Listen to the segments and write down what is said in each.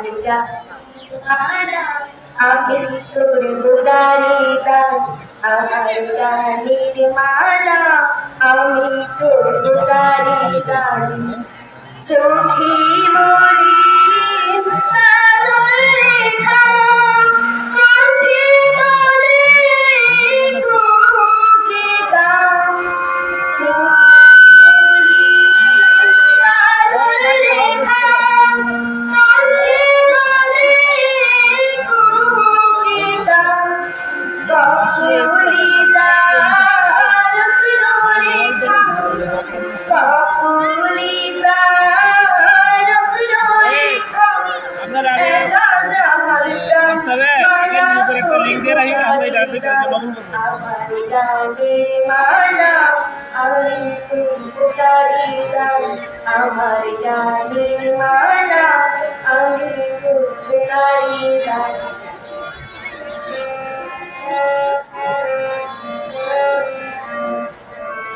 মালা আমি তোর দুলারি গান আমার গানের মালা আমি তোর দুলারি আগের নিউজের একটা লিঙ্ক দিয়ে রাখি আমরা এটা দেখে ইন করব।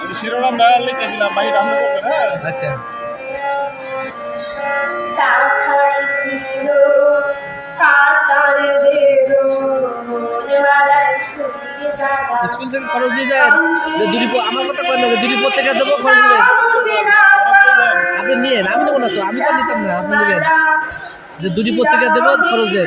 আমি শিরোনামটা লিখে দিলাম ভাই ডাউনলোড করবেন হ্যাঁ? আচ্ছা। ছিল। স্কুল থেকে খরচ দিয়ে যায়, যে দুটি প- আমার কথা কয় না, যে দুটি থেকে দেবো, খরচ দেবে। আপনি নিয়ে আমি নেব না তো, আমি তো নিতাম না, আপনি নেবেন। যে দুটি থেকে দেবো, খরচ দেন।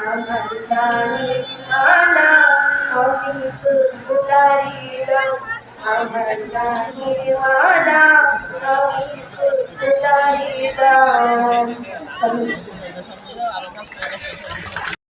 গান আমার গানে মালা আমি করব গায়ে গান আমার গানে